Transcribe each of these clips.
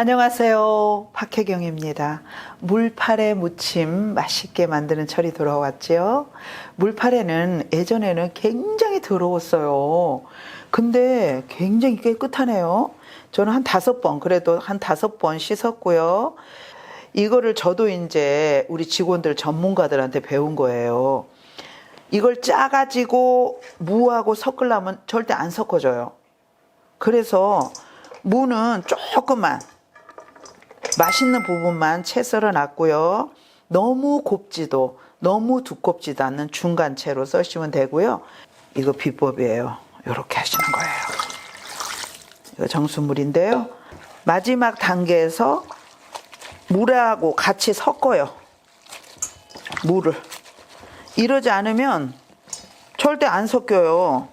안녕하세요. 박혜경입니다. 물파래 무침 맛있게 만드는 철이 돌아왔지요. 물파래는 예전에는 굉장히 더러웠어요. 근데 굉장히 깨끗하네요. 저는 한 다섯 번, 그래도 한 다섯 번 씻었고요. 이거를 저도 이제 우리 직원들 전문가들한테 배운 거예요. 이걸 짜가지고 무하고 섞으려면 절대 안 섞어져요. 그래서 무는 조금만 맛있는 부분만 채 썰어 놨고요. 너무 곱지도 너무 두껍지도 않는 중간 채로 써시면 되고요. 이거 비법이에요. 이렇게 하시는 거예요. 이거 정수물인데요. 마지막 단계에서 물하고 같이 섞어요. 물을. 이러지 않으면 절대 안 섞여요.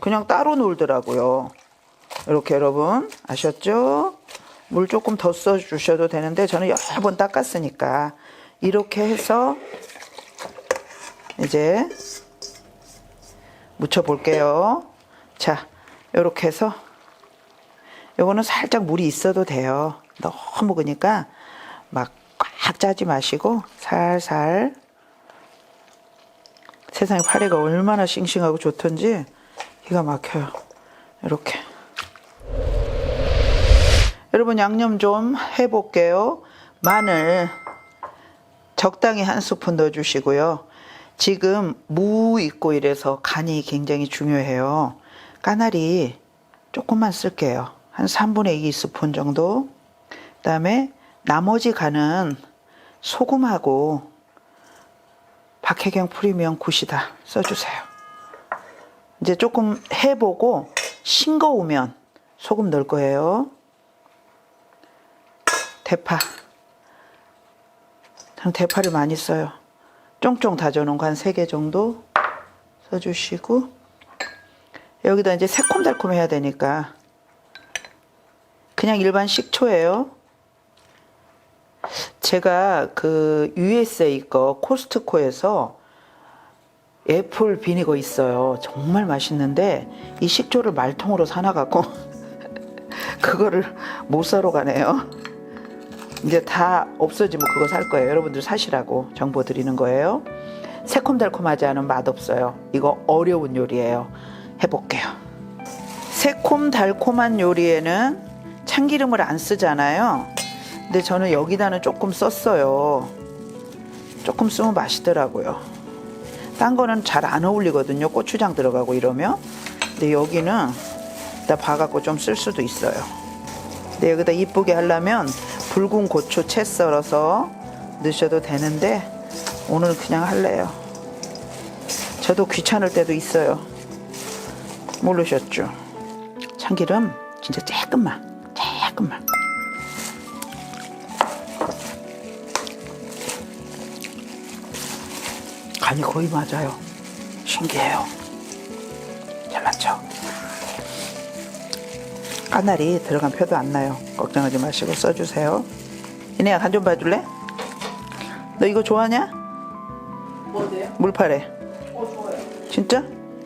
그냥 따로 놀더라고요. 이렇게 여러분 아셨죠? 물 조금 더 써주셔도 되는데 저는 여러 번 닦았으니까 이렇게 해서 이제 묻혀 볼게요. 자, 이렇게 해서 요거는 살짝 물이 있어도 돼요. 너무 그니까 막 꽉 짜지 마시고 살살 세상에 파리가 얼마나 싱싱하고 좋던지 기가 막혀요. 이렇게. 여러분 양념 좀 해볼게요. 마늘 적당히 한 스푼 넣어주시고요. 지금 무 있고 이래서 간이 굉장히 중요해요. 까나리 조금만 쓸게요. 한 3분의 2 스푼 정도. 그 다음에 나머지 간은 소금하고 박혜경 프리미엄 굿이다 써주세요. 이제 조금 해보고 싱거우면 소금 넣을 거예요. 대파. 저는 대파를 많이 써요. 쫑쫑 다져놓은 거한세개 정도 써주시고 여기다 이제 새콤달콤 해야 되니까 그냥 일반 식초예요. 제가 그 USA 거 코스트코에서 애플 비니거 있어요. 정말 맛있는데 이 식초를 말통으로 사놔갖고 그거를 못 사러 가네요. 이제 다 없어지면 그거 살 거예요. 여러분들 사시라고 정보 드리는 거예요. 새콤달콤하지 않은 맛 없어요. 이거 어려운 요리예요. 해볼게요. 새콤달콤한 요리에는 참기름을 안 쓰잖아요. 근데 저는 여기다는 조금 썼어요. 조금 쓰면 맛있더라고요. 딴 거는 잘 안 어울리거든요. 고추장 들어가고 이러면. 근데 여기는 나 봐갖고 좀 쓸 수도 있어요. 근데 여기다 이쁘게 하려면 붉은 고추 채 썰어서 넣으셔도 되는데 오늘 그냥 할래요. 저도 귀찮을 때도 있어요. 모르셨죠? 참기름 진짜 조금만, 조금만. 간이 거의 맞아요. 신기해요. 잘 맞죠? 까나리 들어간 표도 안 나요. 걱정하지 마시고 써주세요. 이내야 간 좀 봐줄래? 너 이거 좋아하냐? 뭐세요? 물파래. 어 좋아요. 진짜?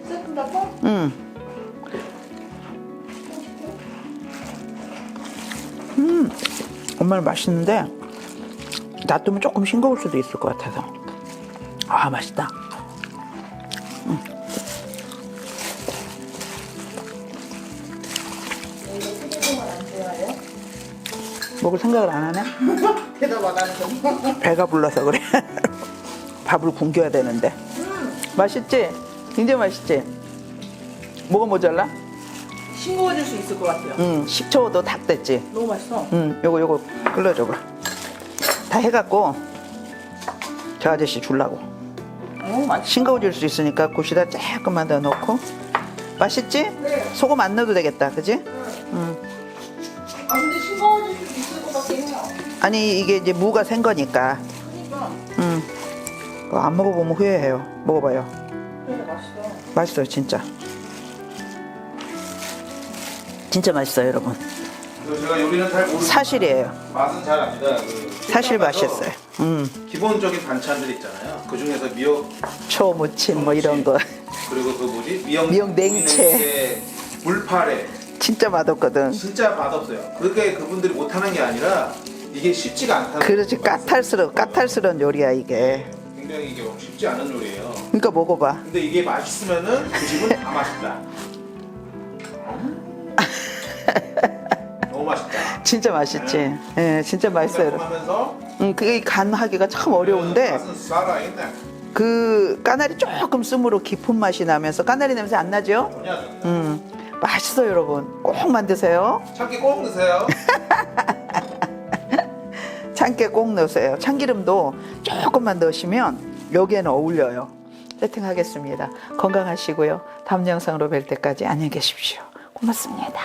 새콤달콤? 응. 음, 정말 맛있는데 놔두면 조금 싱거울 수도 있을 것 같아서. 아, 맛있다. 먹을 생각을 안 하네? 대답 안 하죠. 배가 불러서 그래. 밥을 굶겨야 되는데. 맛있지? 굉장히 맛있지? 뭐가 모자라? 싱거워질 수 있을 것 같아요. 응, 식초도 닭 됐지? 너무 맛있어. 응, 요거 요거 끓여줘봐. 다 해갖고 저 아저씨 줄라고. 어 맛있어. 싱거워질 수 있으니까 굿이다 조금만 더 넣고. 맛있지? 네. 소금 안 넣어도 되겠다, 그지? 아 아니 이게 이제 무가 센 거니까. 응. 그거 안 먹어보면 후회해요. 먹어봐요. 그래 맛있어. 맛있어요, 진짜. 진짜 맛있어요, 여러분. 그 제가 요리는 잘 모르고 사실이에요. 맛은 잘 압니다. 그 사실 맛있어요. 음, 기본적인 반찬들 있잖아요. 그 중에서 미역 초무침 뭐 이런 거. 그리고 그 뭐지 미역 미역 냉채. 냉채, 물파래 진짜 맛없거든. 진짜 맛없어요. 그게 그분들이 못하는 게 아니라 이게 쉽지가 않다는 그렇지. 까탈스러 까탈스러운 요리야 이게. 네, 굉장히 이게 쉽지 않은 요리예요. 그러니까 먹어봐. 근데 이게 맛있으면은 그 집은 다 맛있다. 음. 너무 맛있다. 진짜 맛있지. 예, 진짜 맛있어요. 하면서 음, 그게 간하기가 참 어려운데 맛은 살아있네. 그 까나리 조금 씀으로 깊은 맛이 나면서 까나리 냄새 안 나죠? 전혀 안 좋다. 음, 맛있어요 여러분. 꼭 만드세요. 참깨 꼭 넣으세요. 참깨 꼭 넣으세요. 참기름도 조금만 넣으시면 여기에는 어울려요. 세팅하겠습니다. 건강하시고요. 다음 영상으로 뵐 때까지 안녕히 계십시오. 고맙습니다.